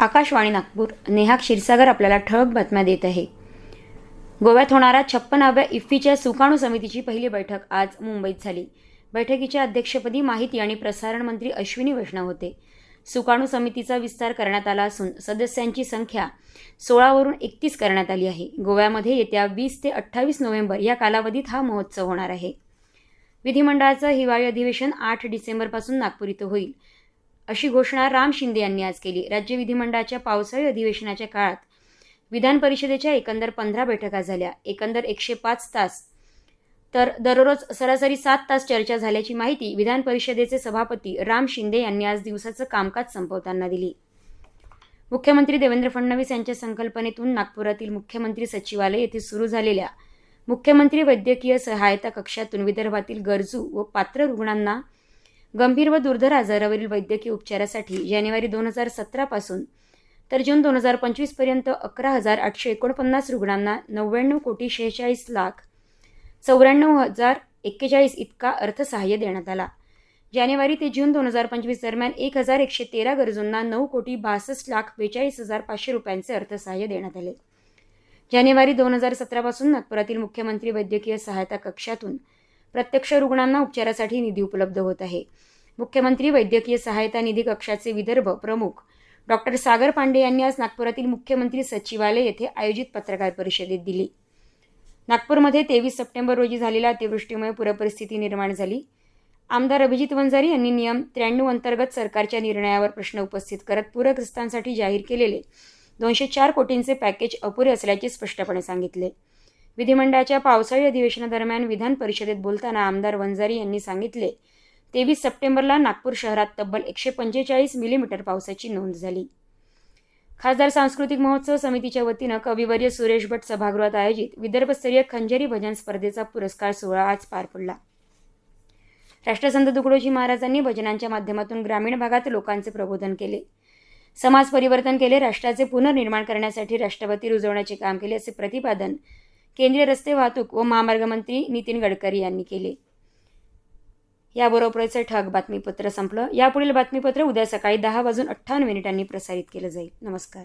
आकाशवाणी नागपूर नेहा क्षीरसागर आपल्याला ठळक बातम्या देत आहे. गोव्यात होणाऱ्या छप्पनाव्या इफ्फीच्या सुकाणू समितीची पहिली बैठक आज मुंबईत झाली. बैठकीच्या अध्यक्षपदी माहिती आणि प्रसारण मंत्री अश्विनी वैष्णव होते. सुकाणू समितीचा विस्तार करण्यात आला असून सदस्यांची संख्या सोळावरून एकतीस करण्यात आली आहे. गोव्यामध्ये येत्या वीस ते अठ्ठावीस नोव्हेंबर या कालावधीत हा महोत्सव होणार आहे. विधिमंडळाचं हिवाळी अधिवेशन आठ डिसेंबरपासून नागपूर इथं होईल. अशी घोषणा राम शिंदे यांनी आज केली. राज्य विधिमंडळाच्या पावसाळी अधिवेशनाच्या काळात विधान परिषदेच्या एकंदर पंधरा बैठका झाल्या. एकंदर एकशे पाच तास तर दररोज सरासरी सात तास चर्चा झाल्याची माहिती विधान परिषदेचे सभापती राम शिंदे यांनी आज दिवसाचं कामकाज संपवताना दिली. मुख्यमंत्री देवेंद्र फडणवीस यांच्या संकल्पनेतून नागपुरातील मुख्यमंत्री सचिवालय येथे सुरू झालेल्या मुख्यमंत्री वैद्यकीय सहायता कक्षातून विदर्भातील गरजू व पात्र रुग्णांना गंभीर व दुर्धर आजारावरील वैद्यकीय उपचारासाठी जानेवारी दोन हजार सतरापासून तर जून दोन हजार पंचवीसपर्यंत अकरा हजार आठशे एकोणपन्नास रुग्णांना नव्याण्णव कोटी शेहेचाळीस लाख चौऱ्याण्णव हजार एक्केचाळीस इतका अर्थसहाय्य देण्यात आला. जानेवारी ते जून दोन हजार पंचवीस दरम्यान एक हजार एकशे तेरा गरजूंना नऊ कोटी बासष्ट लाख बेचाळीस हजार पाचशे रुपयांचे अर्थसहाय्य देण्यात आले. जानेवारी दोन हजार सतरापासून नागपुरातील मुख्यमंत्री वैद्यकीय सहायता कक्षातून प्रत्यक्ष रुग्णांना उपचारासाठी निधी उपलब्ध होत आहे. मुख्यमंत्री वैद्यकीय सहायता निधी कक्षाचे विदर्भ प्रमुख डॉक्टर सागर पांडे यांनी आज नागपुरातील मुख्यमंत्री सचिवालय येथे आयोजित पत्रकार परिषदेत दिली. नागपूरमध्ये तेवीस सप्टेंबर रोजी झालेल्या अतिवृष्टीमुळे पूरपरिस्थिती निर्माण झाली. आमदार अभिजित वंजारी यांनी नियम त्र्याण्णव अंतर्गत सरकारच्या निर्णयावर प्रश्न उपस्थित करत पूरग्रस्तांसाठी जाहीर केलेले दोनशे चार कोटींचे पॅकेज अपुरे असल्याचे स्पष्टपणे सांगितले. विधिमंडळाच्या पावसाळी अधिवेशनादरम्यान विधान परिषदेत बोलताना आमदार वंजारी यांनी सांगितले तेवीस सप्टेंबरला नागपूर शहरात तब्बल एकशे पंचेचाळीस मिलीमीटर पावसाची नोंद झाली. खासदार सांस्कृतिक महोत्सव समितीच्या वतीनं कविवर्य सुरेश भट सभागृहात आयोजित विदर्भस्तरीय खंजेरी भजन स्पर्धेचा पुरस्कार सोहळा आज पार पडला. राष्ट्रसंत तुकडोजी महाराजांनी भजनांच्या माध्यमातून ग्रामीण भागात लोकांचे प्रबोधन केले. समाज परिवर्तन केले राष्ट्राचे पुनर्निर्माण करण्यासाठी राष्ट्रपती रुजवण्याचे काम केले असे प्रतिपादन केंद्रीय रस्ते वाहतूक व महामार्ग मंत्री नितीन गडकरी यांनी केले. याबरोबरचं ठग बातमीपत्र संपलं. यापुढील बातमीपत्र उद्या सकाळी दहा वाजून अठ्ठावन्न मिनिटांनी प्रसारित केलं जाईल. नमस्कार.